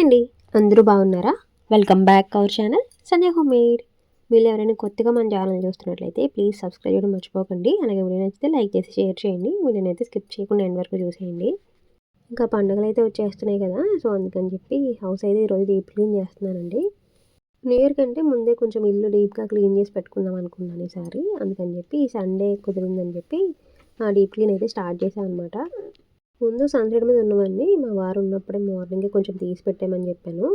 Hi అండి. అందరూ బాగున్నారా? Welcome back our channel Sanjay home made మీరు ఎవరైనా కొత్తగా మన ఛానల్ చూస్తున్నట్లయితే ప్లీజ్ సబ్స్క్రైబ్ చేయడం మర్చిపోకండి. అలాగే వీడియో నచ్చితే లైక్ చేసి షేర్ చేయండి. వీడియోని అయితే స్కిప్ చేయకుండా ఎండ్ వరకు చూసేయండి. ఇంకా పండుగలు అయితే వచ్చేస్తున్నాయి కదా సో అందుకని చెప్పి హౌస్ అయితే ఈరోజు డీప్ క్లీన్ చేస్తున్నానండి. న్యూ ఇయర్ కంటే ముందే కొంచెం ఇల్లు డీప్గా క్లీన్ చేసి పెట్టుకుందాం అనుకున్నాను ఈసారి. అందుకని చెప్పి ఈ సండే కుదిరిందని చెప్పి ఆ డీప్ క్లీన్ అయితే స్టార్ట్ చేశాను అనమాట ముందు సన్సెట్ మీద ఉన్నవన్నీ మా వారు ఉన్నప్పుడే మార్నింగే కొంచెం తీసి పెట్టామని చెప్పాను.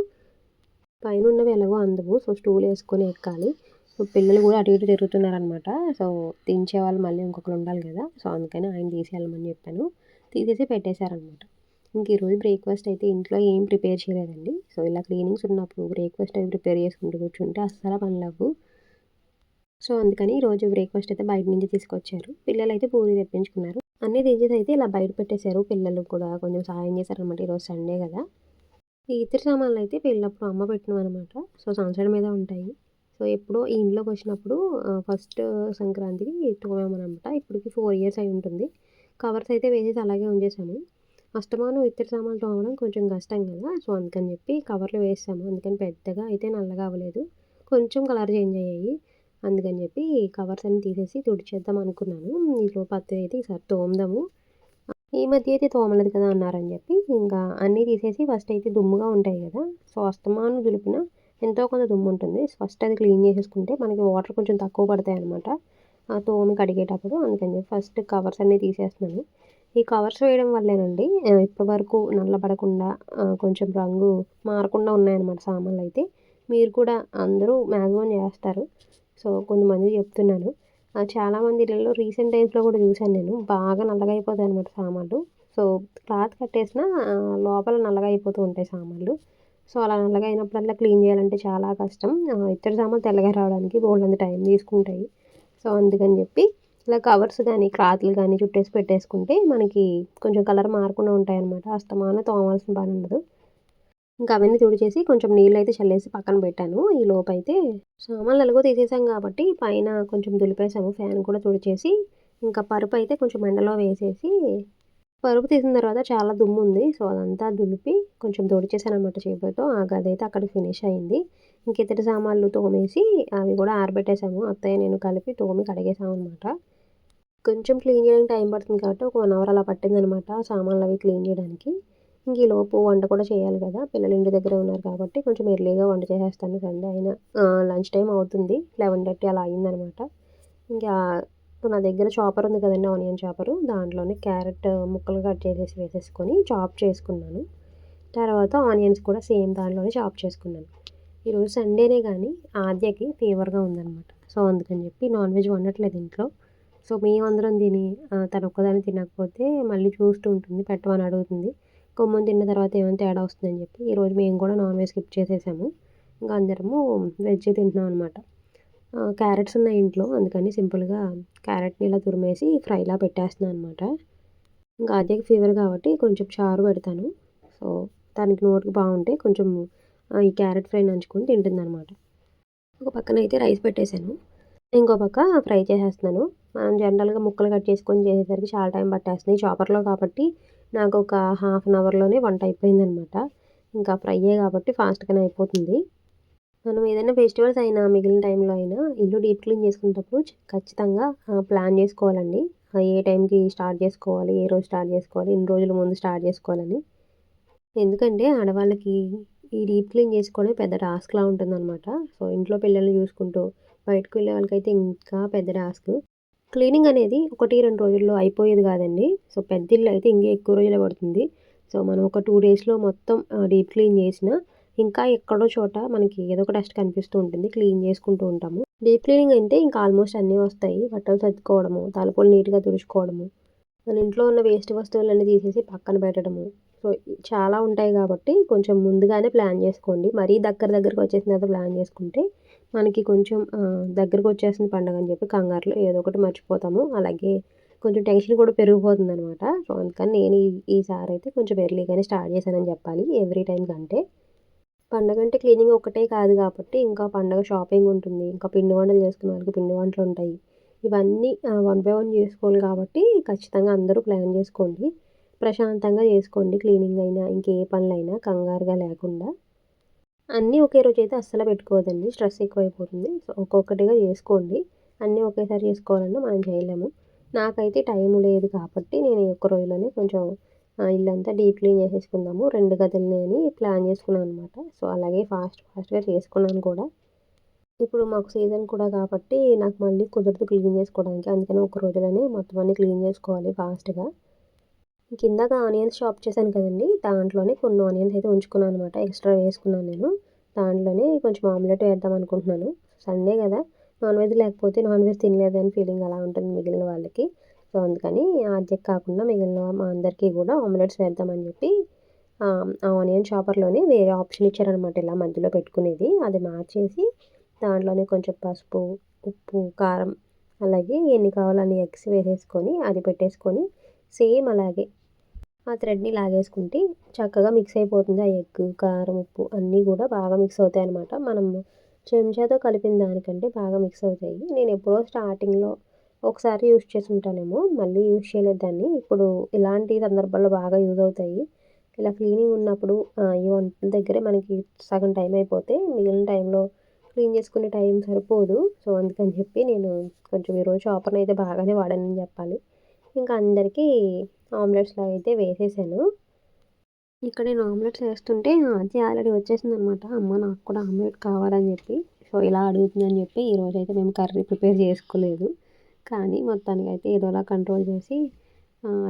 పైన ఉన్నవి ఎలాగో అందవు. సో స్టూల్ వేసుకొని ఎక్కాలి. సో పిల్లలు కూడా అటు ఇటు తిరుగుతున్నారనమాట సో దించే వాళ్ళు మళ్ళీ ఇంకొకరు ఉండాలి కదా. సో అందుకని ఆయన తీసేయాలని చెప్పాను. తీసేసి పెట్టేశారనమాట ఇంక ఈరోజు బ్రేక్ఫాస్ట్ అయితే ఇంట్లో ఏం ప్రిపేర్ చేయలేదండి. సో ఇలా క్లీనింగ్స్ ఉన్నప్పుడు బ్రేక్ఫాస్ట్ అవి ప్రిపేర్ చేసుకుంటూ కూర్చుంటే అస్సలు పనులవ్వు సో అందుకని ఈరోజు బ్రేక్ఫాస్ట్ అయితే బయట నుంచి తీసుకొచ్చారు. పిల్లలు అయితే పూరి తెప్పించుకున్నారు. అన్ని దించేసి అయితే ఇలా బయట పెట్టేశారు. పిల్లలు కూడా కొంచెం సాయం చేశారనమాట ఈరోజు సండే కదా. ఈ ఇతర సామాన్లు అయితే పెళ్ళప్పుడు అమ్మ పెట్టినవన్నమాట. సో సంవత్సరం మీద ఉంటాయి. సో ఎప్పుడో ఈ ఇంట్లోకి వచ్చినప్పుడు ఫస్ట్ సంక్రాంతికి తోమామనమాట ఇప్పటికి ఫోర్ ఇయర్స్ అయి ఉంటుంది. కవర్స్ అయితే వేసేసి అలాగే ఉంచేసాము అష్టమాను ఇతర సామాన్లు తోమడం కొంచెం కష్టం కదా. సో అందుకని చెప్పి కవర్లు వేసాము అందుకని పెద్దగా అయితే నల్లగా అవ్వలేదు. కొంచెం కలర్ చేంజ్ అయ్యాయి. అందుకని చెప్పి కవర్స్ అన్ని తీసేసి తుడిచేద్దాం అనుకున్నాను. ఈలో పత్తి అయితే ఈసారి తోమదాము. ఈ మధ్య అయితే తోమలేదు కదా అన్నారని చెప్పి ఇంకా అన్నీ తీసేసి ఫస్ట్ అయితే దుమ్ముగా ఉంటాయి కదా. సో అస్తమాను దులిపిన ఎంతో కొంత దుమ్ము ఉంటుంది. ఫస్ట్ అది క్లీన్ చేసేసుకుంటే మనకి వాటర్ కొంచెం తక్కువ పడతాయి అనమాట ఆ తోమి కడిగేటప్పుడు అందుకని చెప్పి ఫస్ట్ కవర్స్ అన్నీ తీసేస్తున్నాను. ఈ కవర్స్ వేయడం వల్లేనండి ఇప్పటి వరకు నల్లబడకుండా కొంచెం రంగు మారకుండా ఉన్నాయన్నమాట సామాన్లు అయితే. మీరు కూడా అందరూ మ్యాక్సిమం చేస్తారు. సో కొంతమంది చెప్తున్నాను చాలామంది ఇళ్ళలో రీసెంట్ టైమ్స్లో కూడా చూశాను నేను. బాగా నల్లగా అయిపోతాయి అనమాట సామాన్లు. సో క్లాత్ కట్టేసిన లోపల నల్లగా అయిపోతూ ఉంటాయి సామాన్లు. సో అలా నల్లగా అయినప్పుడల్లా క్లీన్ చేయాలంటే చాలా కష్టం. ఇతర సామాన్లు తెల్లగా రావడానికి బోల్డ్ టైం తీసుకుంటాయి. సో అందుకని చెప్పి ఇలా కవర్స్ కానీ క్లాత్లు కానీ చుట్టేసి పెట్టేసుకుంటే మనకి కొంచెం కలర్ మారకుండా ఉంటాయి అనమాట అస్తమాన తోమాల్సిన పని ఉండదు. ఇంకా అవన్నీ తుడిచేసి కొంచెం నీళ్ళు అయితే చల్లేసి పక్కన పెట్టాను. ఈ లోపు అయితే సామాన్లు ఎలాగో తీసేసాం కాబట్టి పైన కొంచెం దులిపేసాము ఫ్యాన్ కూడా తుడిచేసి ఇంకా పరుపు అయితే కొంచెం ఎండలో వేసేసి పరుపు తీసిన తర్వాత చాలా దుమ్ము ఉంది. సో అదంతా దులిపి కొంచెం తుడిచేసాను అనమాట చేపలతో. ఆ గది అయితే అక్కడ ఫినిష్ అయింది. ఇంక ఇతర సామాన్లు తోమేసి అవి కూడా ఆరబెట్టేసాము అత్తయ్య నేను కలిపి తోమి కడిగేసాము అనమాట కొంచెం క్లీన్ చేయడానికి టైం పడుతుంది కాబట్టి ఒక వన్ అవర్ అలా పట్టింది అనమాట సామాన్లు అవి క్లీన్ చేయడానికి. ఇంక ఈలోపు వంట కూడా చేయాలి కదా. పిల్లలు ఇంటి దగ్గర ఉన్నారు కాబట్టి కొంచెం ఎర్లీగా వంట చేసేస్తాను సండే అయినా. లంచ్ టైం అవుతుంది. లెవెన్ థర్టీ అలా అయిందనమాట. ఇంకా నా దగ్గర చాపర్ ఉంది కదండి ఆనియన్ చాపరు దాంట్లోనే క్యారెట్ ముక్కలు కట్ చేసేసి వేసేసుకొని చాప్ చేసుకున్నాను. తర్వాత ఆనియన్స్ కూడా సేమ్ దాంట్లోనే చాప్ చేసుకున్నాను. ఈరోజు సండేనే కానీ ఆద్యకి ఫీవర్గా ఉందన్నమాట సో అందుకని చెప్పి నాన్ వెజ్ వండట్లేదు ఇంట్లో. సో మేమందరం తిని తను ఒక్కదాన్ని తినకపోతే మళ్ళీ చూస్తూ ఉంటుంది పెట్టమని అడుగుతుంది. కొమ్మని తిన్న తర్వాత ఏమైనా తేడా వస్తుందని చెప్పి ఈరోజు మేము కూడా నాన్ వెజ్ స్కిప్ చేసేసాము. ఇంకా అందరము వెజ్ తింటున్నాం అనమాట క్యారెట్స్ ఉన్నాయి ఇంట్లో అందుకని సింపుల్గా క్యారెట్ని ఇలా తురిమేసి ఫ్రైలా పెట్టేస్తున్నాను అనమాట ఇంకా అదే ఫీవర్ కాబట్టి కొంచెం చారు పెడతాను. సో దానికి నోటికి బాగుంటే కొంచెం ఈ క్యారెట్ ఫ్రై నంచుకొని తింటుందన్నమాట ఒక పక్కన అయితే రైస్ పెట్టేశాను. ఇంకో పక్క ఫ్రై చేసేస్తున్నాను. మనం జనరల్గా ముక్కలు కట్ చేసుకొని చేసేసరికి చాలా టైం పట్టేస్తుంది. చాపర్లో కాబట్టి నాకు ఒక హాఫ్ అన్ అవర్లోనే వంట అయిపోయిందనమాట. ఇంకా ఫ్రైయే కాబట్టి ఫాస్ట్గానే అయిపోతుంది. మనం ఏదైనా ఫెస్టివల్స్ అయినా మిగిలిన టైంలో అయినా ఇల్లు డీప్ క్లీన్ చేసుకునేటప్పుడు ఖచ్చితంగా ప్లాన్ చేసుకోవాలండి. ఏ టైంకి స్టార్ట్ చేసుకోవాలి ఏ రోజు స్టార్ట్ చేసుకోవాలి ఎన్ని రోజుల ముందు స్టార్ట్ చేసుకోవాలని. ఎందుకంటే ఆడవాళ్ళకి ఈ డీప్ క్లీన్ చేసుకోవడం పెద్ద టాస్క్లా ఉంటుందన్నమాట సో ఇంట్లో పిల్లల్ని చూసుకుంటూ బయటకు వెళ్ళే వాళ్ళకైతే ఇంకా పెద్ద టాస్క్ క్లీనింగ్ అనేది ఒకటి రెండు రోజుల్లో అయిపోయేది కాదండి. సో పెద్ద ఇల్లు అయితే ఇంకా ఎక్కువ రోజులే పడుతుంది. సో మనం ఒక టూ డేస్లో మొత్తం డీప్ క్లీన్ చేసిన ఇంకా ఎక్కడో చోట మనకి ఏదో ఒక డస్ట్ కనిపిస్తూ ఉంటుంది. క్లీన్ చేసుకుంటూ ఉంటాము. డీప్ క్లీనింగ్ అంటే ఇంకా ఆల్మోస్ట్ అన్నీ వస్తాయి. బట్టలు సర్దుకోవడము తలుపులు నీట్గా తుడుచుకోవడము మన ఇంట్లో ఉన్న వేస్ట్ వస్తువులన్నీ తీసేసి పక్కన పెట్టడము. సో చాలా ఉంటాయి కాబట్టి కొంచెం ముందుగానే ప్లాన్ చేసుకోండి. మరీ దగ్గర దగ్గరకు వచ్చేసిన తర్వాత ప్లాన్ చేసుకుంటే మనకి కొంచెం దగ్గరకు వచ్చేసిన పండుగ అని చెప్పి కంగారులో ఏదో ఒకటి మర్చిపోతాము. అలాగే కొంచెం టెన్షన్ కూడా పెరిగిపోతుంది అనమాట సో అందుకని నేను ఈసారి అయితే కొంచెం ఎర్లీగానే స్టార్ట్ చేశానని చెప్పాలి ఎవ్రీ టైం కంటే. పండగ అంటే క్లీనింగ్ ఒకటే కాదు కాబట్టి ఇంకా పండగ షాపింగ్ ఉంటుంది ఇంకా పిండి వంటలు చేసుకునే వాళ్ళకి పిండి వంటలు ఉంటాయి. ఇవన్నీ వన్ బై వన్ చేసుకోవాలి కాబట్టి ఖచ్చితంగా అందరూ ప్లాన్ చేసుకోండి. ప్రశాంతంగా చేసుకోండి క్లీనింగ్ అయినా ఇంకే పనులైనా కంగారుగా లేకుండా. అన్నీ ఒకే రోజు అయితే అస్సలు పెట్టుకోవద్దండి. స్ట్రెస్ ఎక్కువైపోతుంది. సో ఒక్కొక్కటిగా చేసుకోండి. అన్నీ ఒకేసారి చేసుకోవాలన్నా మనం చేయలేము. నాకైతే టైం లేదు కాబట్టి నేను ఈ ఒక్క రోజులోనే కొంచెం ఇల్లంతా డీప్ క్లీన్ చేసేసుకుందాము. రెండు గదులని అని ప్లాన్ చేసుకున్నాను అనమాట సో అలాగే ఫాస్ట్ ఫాస్ట్గా చేసుకున్నాను కూడా. ఇప్పుడు మాకు సీజన్ కూడా కాబట్టి నాకు మళ్ళీ కుదరదు క్లీన్ చేసుకోవడానికి అందుకని ఒక రోజులోనే మొత్తం అన్ని క్లీన్ చేసుకోవాలి ఫాస్ట్గా. కిందక ఆనియన్స్ షాప్ చేశాను కదండి. దాంట్లోనే కొన్ని ఆనియన్స్ అయితే ఉంచుకున్నాను అనమాట ఎక్స్ట్రా వేసుకున్నాను నేను. దాంట్లోనే కొంచెం ఆమ్లెట్ వేద్దాం అనుకుంటున్నాను. సండే కదా. నాన్ వెజ్ లేకపోతే నాన్ వెజ్ తినలేదని ఫీలింగ్ అలా ఉంటుంది మిగిలిన వాళ్ళకి. సో అందుకని అద్దెకి కాకుండా మిగిలిన మా అందరికీ కూడా ఆమ్లెట్స్ వేద్దామని చెప్పి ఆనియన్ షాపర్లోనే వేరే ఆప్షన్ ఇచ్చారనమాట ఇలా మధ్యలో పెట్టుకునేది. అది మార్చేసి దాంట్లోనే కొంచెం పసుపు ఉప్పు కారం అలాగే ఎన్ని కావాలని ఎగ్స్ వేసేసుకొని అది పెట్టేసుకొని సేమ్ అలాగే. ఆ థ్రెడ్ని లాగేసుకుంటే చక్కగా మిక్స్ అయిపోతుంది ఆ ఎగ్ కారం ఉప్పు అన్నీ కూడా బాగా మిక్స్ అవుతాయి అనమాట మనం చెంచాతో కలిపిన దానికంటే బాగా మిక్స్ అవుతాయి. నేను ఎప్పుడో స్టార్టింగ్లో ఒకసారి యూస్ చేసి ఉంటానేమో మళ్ళీ యూస్ చేయలేదు దాన్ని. ఇప్పుడు ఇలాంటి సందర్భాల్లో బాగా యూజ్ అవుతాయి. ఇలా క్లీనింగ్ ఉన్నప్పుడు ఈ వంట దగ్గరే మనకి సగం టైం అయిపోతే మిగిలిన టైంలో క్లీన్ చేసుకునే టైం సరిపోదు. సో అందుకని చెప్పి నేను కొంచెం ఈరోజు షాపర్ని అయితే బాగానే వాడానని చెప్పాలి. ఇంకా అందరికీ ఆమ్లెట్స్లో అయితే వేసేసాను. ఇక్కడ నేను ఆమ్లెట్స్ వేస్తుంటే అది ఆల్రెడీ వచ్చేసింది అనమాట అమ్మ నాకు కూడా ఆమ్లెట్ కావాలని చెప్పి సో ఇలా అడుగుతుందని చెప్పి ఈరోజు అయితే మేము కర్రీ ప్రిపేర్ చేసుకోలేదు. కానీ మొత్తానికి అయితే ఏదోలా కంట్రోల్ చేసి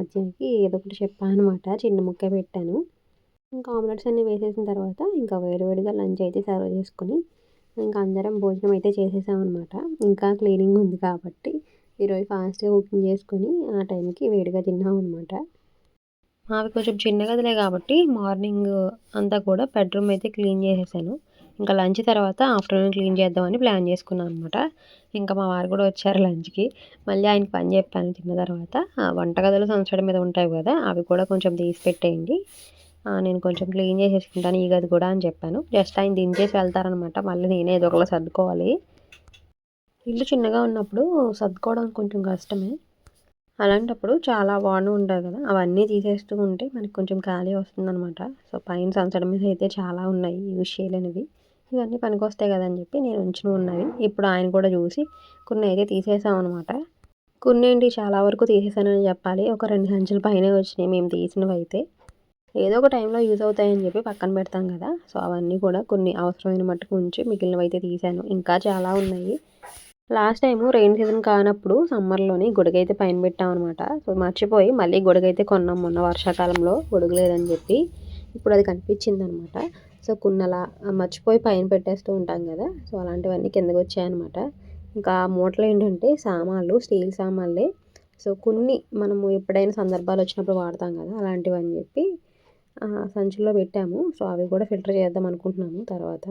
అజ్జకి ఏదో ఒకటి చెప్పాను అనమాట. చిన్న ముక్క పెట్టాను. ఇంకా ఆమ్లెట్స్ అన్నీ వేసేసిన తర్వాత ఇంకా వేడివేడిగా లంచ్ అయితే సర్వ్ చేసుకొని ఇంకా అందరం భోజనం అయితే చేసేసామన్నమాట ఇంకా క్లీనింగ్ ఉంది కాబట్టి. ఈరోజు ఫాస్ట్గా కుకింగ్ చేసుకొని ఆ టైంకి వేడిగా తిన్నామన్నమాట మావి కొంచెం చిన్న గదిలే కాబట్టి మార్నింగ్ అంతా కూడా బెడ్రూమ్ అయితే క్లీన్ చేసేసాను. ఇంకా లంచ్ తర్వాత ఆఫ్టర్నూన్ క్లీన్ చేద్దామని ప్లాన్ చేసుకున్నాను అనమాట ఇంకా మా వారు కూడా వచ్చారు లంచ్కి. మళ్ళీ ఆయన పని చెప్పాను తిన్న తర్వాత. వంటగదులు సంవత్సరం మీద ఉంటాయి కదా అవి కూడా కొంచెం తీసి పెట్టేయండి. నేను కొంచెం క్లీన్ చేసేసుకుంటాను ఈ గది కూడా అని చెప్పాను. జస్ట్ ఆయన దించేసి వెళ్తారనమాట మళ్ళీ నేనే ఏదో ఒకలా సర్దుకోవాలి. ఇల్లు చిన్నగా ఉన్నప్పుడు సర్దుకోవడం కొంచెం కష్టమే. అలాంటప్పుడు చాలా వాన ఉంటాయి కదా అవన్నీ తీసేస్తూ ఉంటే మనకి కొంచెం ఖాళీ వస్తుందనమాట సో పైన సంచడం మీద అయితే చాలా ఉన్నాయి యూజ్ చేయలేనివి. ఇవన్నీ పనికొస్తాయి కదా అని చెప్పి నేను ఉంచిన ఉన్నవి. ఇప్పుడు ఆయన కూడా చూసి కొన్ని అయితే తీసేసామన్నమాట కొన్ని ఏంటి చాలా వరకు తీసేసానని చెప్పాలి. ఒక రెండు సంచుల పైనే వచ్చినాయి మేము తీసినవి అయితే. ఏదో ఒక టైంలో యూజ్ అవుతాయని చెప్పి పక్కన పెడతాం కదా. సో అవన్నీ కూడా కొన్ని అవసరమైన మట్టుకు ఉంచి మిగిలినవి అయితే తీసాను. ఇంకా చాలా ఉన్నాయి. లాస్ట్ టైము రెయిన్ సీజన్ కానప్పుడు సమ్మర్లోని గొడుగైతే పైన పెట్టామన్నమాట సో మర్చిపోయి మళ్ళీ గొడుగైతే కొన్నాం మొన్న వర్షాకాలంలో గొడుగు లేదని చెప్పి. ఇప్పుడు అది కనిపించింది అనమాట సో కొన్నలా మర్చిపోయి పైన పెట్టేస్తూ ఉంటాం కదా. సో అలాంటివన్నీ కిందకి వచ్చాయన్నమాట ఇంకా మూటలు ఏంటంటే సామాన్లు స్టీల్ సామాన్లే. సో కొన్ని మనము ఎప్పుడైనా సందర్భాలు వచ్చినప్పుడు వాడతాం కదా అలాంటివి అని చెప్పి సంచుల్లో పెట్టాము. సో అవి కూడా ఫిల్టర్ చేద్దాం అనుకుంటున్నాము తర్వాత.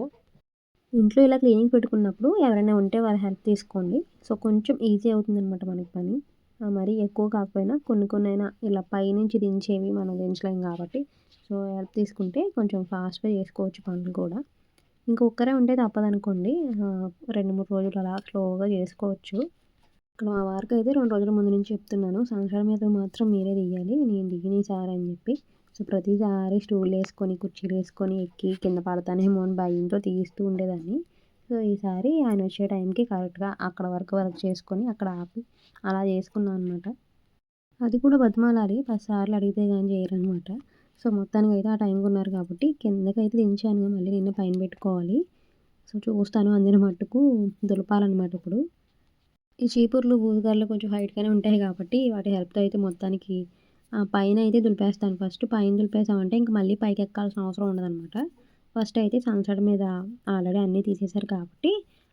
ఇంట్లో ఇలా క్లీనింగ్ పెట్టుకున్నప్పుడు ఎవరైనా ఉంటే వారి హెల్ప్ తీసుకోండి. సో కొంచెం ఈజీ అవుతుంది అనమాట మనకి పని. మరి ఎక్కువ కాకపోయినా కొన్ని కొన్ని అయినా ఇలా పైనుంచి దించేవి మనం దించలేం కాబట్టి. సో హెల్ప్ తీసుకుంటే కొంచెం ఫాస్ట్గా చేసుకోవచ్చు పనులు కూడా. ఇంకొక్కరే ఉంటే తప్పదనుకోండి. రెండు మూడు రోజులు అలా స్లోగా చేసుకోవచ్చు. ఇక్కడ మా వారికి అయితే రెండు రోజుల ముందు నుంచి చెప్తున్నాను. సంవత్సరం మీద మాత్రం మీరే తీయాలి. నేను దిగిన సార్ అని చెప్పి. సో ప్రతిసారి స్టూల్ వేసుకొని కుర్చీలు వేసుకొని ఎక్కి కింద పడతానేమో అని భయంతో తీస్తూ ఉండేదాన్ని. సో ఈసారి ఆయన వచ్చే టైంకి కరెక్ట్గా అక్కడ వరకు వర్క్ చేసుకొని అక్కడ ఆపి అలా చేసుకున్నాను అనమాట అది కూడా బతిమాలాలి పదిసార్లు అడిగితే కానీ చేయరనమాట సో మొత్తానికి అయితే ఆ టైంకి ఉన్నారు కాబట్టి కిందకైతే దించాను మళ్ళీ నిన్న పైన పెట్టుకోవాలి. సో చూస్తాను అందిన మట్టుకు దులపాలన్నమాట ఇప్పుడు. ఈ చీపుర్లు బూజుగారులు కొంచెం హైట్గానే ఉంటాయి కాబట్టి వాటి హెల్ప్తో అయితే మొత్తానికి పైన అయితే దులిపేస్తాను. ఫస్ట్ పైన దులిపేసామంటే ఇంక మళ్ళీ పైకి ఎక్కాల్సిన అవసరం ఉండదనమాట ఫస్ట్ అయితే సన్సెట్ మీద ఆల్రెడీ అన్నీ తీసేశారు కాబట్టి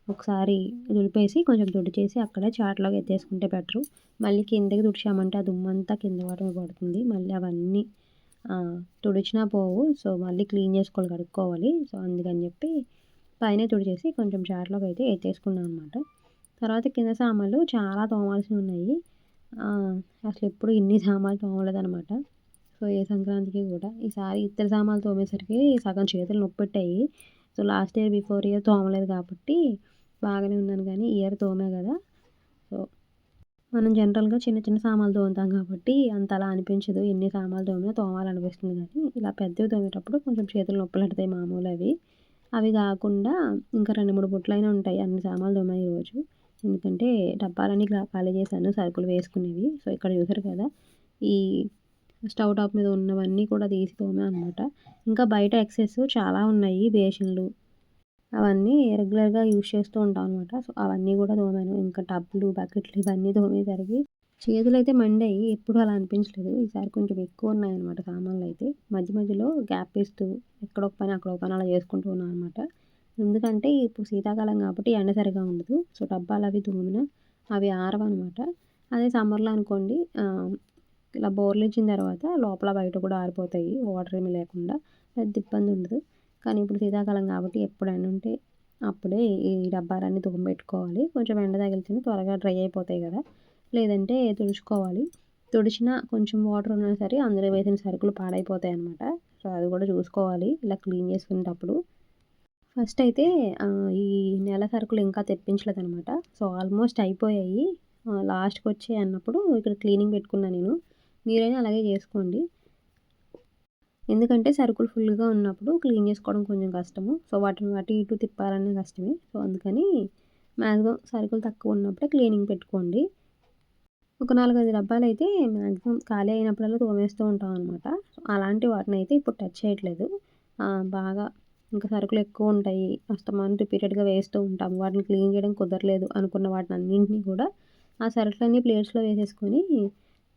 ఒకసారి దులిపేసి కొంచెం తుడిచేసి అక్కడే చాట్లోకి ఎత్తేసుకుంటే బెటరు. మళ్ళీ కిందకి తుడిచామంటే ఆ దుమ్మంతా కింద వాటర్ పడుతుంది. మళ్ళీ అవన్నీ తుడిచినా పోవు. సో మళ్ళీ క్లీన్ చేసుకోవాలి కడుక్కోవాలి. సో అందుకని చెప్పి పైన తుడిచేసి కొంచెం చాట్లోకి అయితే ఎత్తేసుకున్నాను అనమాట తర్వాత కింద సామాన్లు చాలా తోమాల్సి ఉన్నాయి. అసలు ఎప్పుడు ఇన్ని సామాన్లు అనమాట సో ఏ సంక్రాంతికి కూడా ఈసారి ఇత్తడి సామాన్లు తోమేసరికి సగం చేతులు నొప్పి పెట్టాయి so last year before year తోమలేదు కాబట్టి బాగానే ఉన్నాను కానీ ఇయర్ తోమే కదా సో మనం జనరల్‌గా చిన్న చిన్న సామాన్లు తోముతాం కాబట్టి అంత అలా అనిపించదు. ఎన్ని సామాన్లు తోమినా తోమాలనిపిస్తుంది కానీ ఇలా పెద్దవి తోమేటప్పుడు కొంచెం చేతులు నొప్పులెడతాయి మామూలు అవి అవి కాకుండా ఇంకా రెండు మూడు బుట్లైనా ఉంటాయి. అన్ని సామాన్లు తోమాయి ఈరోజు. ఎందుకంటే డబ్బాలన్నీ ఖాళీ చేశాను సరుకులు వేసుకునేవి. సో, ఇక్కడ చూసారు కదా! ఈ స్టవ్ టాప్ మీద ఉన్నవన్నీ కూడా తీసి అనమాట. ఇంకా బయట ఎక్సెస్ చాలా ఉన్నాయి బేసిన్‌లు. అవన్నీ రెగ్యులర్‌గా యూజ్ చేస్తూ ఉంటాం అనమాట. సో, అవన్నీ కూడా తోమాను. ఇంకా టబ్‌లు, బకెట్లు ఇవన్నీ తోమేసరికి చేతులైతే మండాయి. ఎప్పుడు అలా అనిపించలేదు. ఈసారి కొంచెం ఎక్కువ ఉన్నాయన్నమాట సామాన్లయితే. మధ్య మధ్యలో గ్యాప్ ఇస్తూ ఎక్కడొక పని, అక్కడొక పని అలా చేసుకుంటూ ఉన్నాను అనమాట. ఎందుకంటే ఇప్పుడు శీతాకాలం కాబట్టి ఎండ సరిగా ఉండదు. సో, డబ్బాలు అవి తోమిన అవి ఆరవనమాట. అదే సమ్మర్‌లో అనుకోండి ఇలా ఇలా బోర్లిచ్చిన తర్వాత లోపల బయట కూడా ఆరిపోతాయి. వాటర్ ఏమీ లేకుండా పెద్ద ఇబ్బంది ఉండదు. కానీ ఇప్పుడు శీతాకాలం కాబట్టి ఎప్పుడైనా ఉంటే అప్పుడే ఈ డబ్బాలన్నీ పెట్టుకోవాలి కొంచెం ఎండ తగిలితేనే త్వరగా డ్రై అయిపోతాయి కదా! లేదంటే తుడుచుకోవాలి. తుడిచినా కొంచెం వాటర్ ఉన్నా సరే అందులో వేసిన సరుకులు పాడైపోతాయి అనమాట. సో, అది కూడా చూసుకోవాలి ఇలా క్లీన్ చేసుకునేటప్పుడు. ఫస్ట్ అయితే ఈ నెల సరుకులు ఇంకా తెప్పించలేదనమాట. సో, ఆల్మోస్ట్ అయిపోయాయి. లాస్ట్కి వచ్చే అన్నప్పుడు ఇక్కడ క్లీనింగ్ పెట్టుకున్నాను నేను. మీరైనా అలాగే చేసుకోండి. ఎందుకంటే సరుకులు ఫుల్‌గా ఉన్నప్పుడు క్లీన్ చేసుకోవడం కొంచెం కష్టము. సో, వాటిని అటు ఇటు తిప్పాలనే కష్టమే. సో, అందుకని మ్యాక్సిమం సరుకులు తక్కువ ఉన్నప్పుడే క్లీనింగ్ పెట్టుకోండి. ఒక నాలుగైదు డబ్బాలు అయితే మ్యాక్సిమం ఖాళీ అయినప్పుడల్లా తోమేస్తూ ఉంటాం అనమాట. అలాంటి వాటిని అయితే ఇప్పుడు టచ్ చేయట్లేదు. బాగా ఇంకా సరుకులు ఎక్కువ ఉంటాయి. అస్తమానం రిపీటెడ్‌గా వేస్తూ ఉంటాం. వాటిని క్లీన్ చేయడం కుదరలేదు అనుకున్న వాటిని అన్నింటినీ కూడా ఆ సరుకులన్నీ ప్లేట్స్‌లో వేసేసుకొని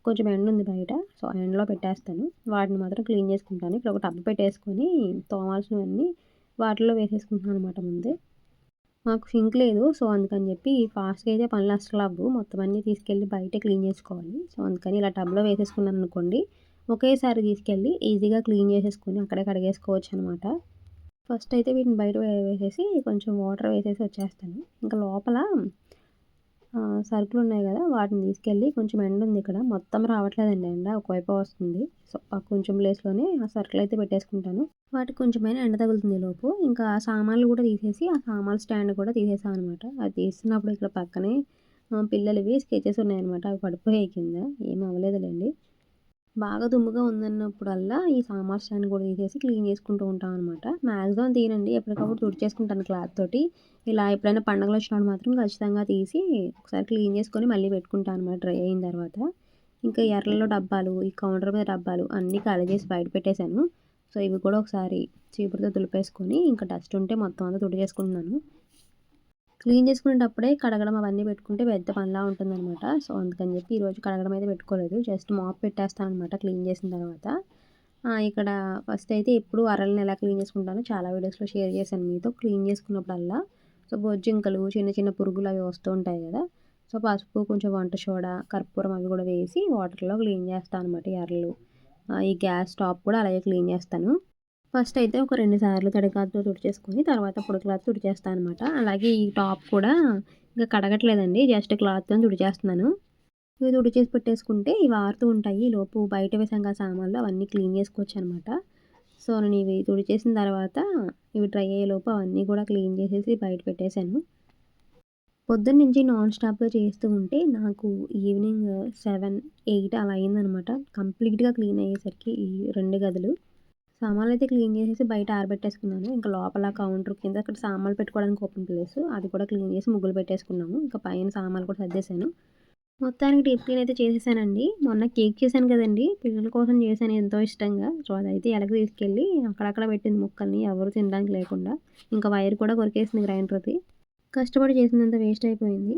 కొంచెం ఎండ ఉంది బయట. సో, ఆ ఎండలో పెట్టేస్తాను. వాటిని మాత్రం క్లీన్ చేసుకుంటాను. ఇక్కడ ఒక టబ్ పెట్టేసుకొని తోమాల్సినవన్నీ వాటిలో వేసేసుకుంటున్నాను అనమాట ముందే. మాకు సింక్ లేదు. సో, అందుకని చెప్పి ఫాస్ట్‌గా అయితే పనులు అస్సలు అవ్వు మొత్తం అన్నీ తీసుకెళ్ళి బయటే క్లీన్ చేసుకోవాలి. సో, అందుకని ఇలా టబ్‌లో వేసేసుకున్నాను అనుకోండి. ఒకేసారి తీసుకెళ్ళి ఈజీగా క్లీన్ చేసేసుకొని అక్కడే కడిగేసుకోవచ్చు అనమాట. ఫస్ట్ అయితే వీటిని బయట వేసేసి కొంచెం వాటర్ వేసేసి వచ్చేస్తాను. ఇంకా లోపల సరుకులు ఉన్నాయి కదా! వాటిని తీసుకెళ్ళి కొంచెం ఎండ ఉంది ఇక్కడ. మొత్తం రావట్లేదండి ఎండ. ఒకవైపు వస్తుంది. సో, ఆ కొంచెం ప్లేస్‌లోనే ఆ సరుకులైతే పెట్టేసుకుంటాను. వాటికి కొంచెమైనా ఎండ తగులుతుంది లోపు ఇంకా సామాన్లు కూడా తీసేసి ఆ సామాన్లు స్టాండ్ కూడా తీసేసాను అనమాట. అది తీస్తున్నప్పుడు ఇక్కడ పక్కనే పిల్లలవి స్కెచెస్ ఉన్నాయన్నమాట. అవి పడిపోయాయి కింద. ఏం అవ్వలేదులేండి బాగా దుమ్ముగా ఉందన్నప్పుడల్లా ఈ సామాన్ స్టాండ్ కూడా తీసేసి క్లీన్ చేసుకుంటూ ఉంటాం అనమాట. మ్యాక్సిమం తీయనండి. ఎప్పటికప్పుడు తుడిచేసుకుంటాను క్లాత్ తోటి. ఇలా ఎప్పుడైనా పండగలు వచ్చినప్పుడు మాత్రం ఖచ్చితంగా తీసి ఒకసారి క్లీన్ చేసుకొని మళ్ళీ పెట్టుకుంటాను అనమాట డ్రై అయిన తర్వాత. ఇంకా ఎర్రలో డబ్బాలు, ఈ కౌంటర్ మీద డబ్బాలు అన్నీ ఖాళీ చేసి బయట పెట్టేశాను. సో, ఇవి కూడా ఒకసారి చీపురుతో దులిపేసుకొని ఇంకా డస్ట్ ఉంటే మొత్తం అంతా తుడిచేసుకుంటున్నాను. క్లీన్ చేసుకునేటప్పుడే కడగడం అవన్నీ పెట్టుకుంటే పెద్ద పనిలా ఉంటుందనమాట. సో, అందుకని చెప్పి ఈరోజు కడగడం అయితే పెట్టుకోలేదు. జస్ట్ మాప్ పెట్టేస్తాననమాట క్లీన్ చేసిన తర్వాత. ఇక్కడ ఫస్ట్ అయితే ఎప్పుడు అరలను ఎలా క్లీన్ చేసుకుంటానో చాలా వీడియోస్‌లో షేర్ చేశాను మీతో. క్లీన్ చేసుకున్నప్పుడల్లా సో, బొజ్జింకలు చిన్న చిన్న పురుగులు అవి వస్తూ ఉంటాయి కదా! సో, పసుపు, కొంచెం వంట సోడా, కర్పూరం అవి కూడా వేసి వాటర్‌లో క్లీన్ చేస్తాను అనమాట ఎర్రలు ఈ గ్యాస్ టాప్ కూడా అలాగే క్లీన్ చేస్తాను. ఫస్ట్ అయితే ఒక రెండు సార్లు తడికాతో క్లాత్‌తో తుడిచేసుకొని తర్వాత పొడి క్లాత్‌తో తుడిచేస్తాను అనమాట. అలాగే ఈ టాప్ కూడా ఇంకా కడగట్లేదండి. జస్ట్ క్లాత్తో తుడిచేస్తున్నాను. ఇవి తుడిచేసి పెట్టేసుకుంటే ఇవి ఆరుతూ ఉంటాయి. లోపు బయట వేసంగా సామాన్లు అవన్నీ క్లీన్ చేసుకోవచ్చు అనమాట సో, నేను ఇవి తుడిచేసిన తర్వాత ఇవి డ్రై అయ్యేలోపు అవన్నీ కూడా క్లీన్ చేసేసి బయట పెట్టేశాను. పొద్దున్నుంచి నాన్ స్టాప్‌గా చేస్తూ ఉంటే నాకు ఈవినింగ్ 7, 8 అలా అయిందనమాట. కంప్లీట్‌గా క్లీన్ అయ్యేసరికి ఈ రెండు గదులు. సామాన్లు అయితే క్లీన్ చేసేసి బయట ఆరబెట్టేసుకున్నాను. ఇంకా లోపల కౌంటర్ కింద అక్కడ సామాన్లు పెట్టుకోవడానికి ఓపెన్ ప్లేస్ అది కూడా క్లీన్ చేసి ముగ్గులు పెట్టేసుకున్నాము. ఇంకా పైన సామాన్లు కూడా సర్దేశాను. మొత్తానికి డీప్ క్లీన్ అయితే చేసేసానండి. మొన్న కేక్ చేశాను కదండి పిల్లల కోసం చేశాను ఎంతో ఇష్టంగా. సో, అదైతే ఎలక తీసుకెళ్ళి అక్కడక్కడ పెట్టింది ముక్కల్ని ఎవరు తినడానికి లేకుండా. ఇంకా వైర్ కూడా కొరికేసింది గ్రైండర్‌ది. కష్టపడి చేసినంత వేస్ట్ అయిపోయింది.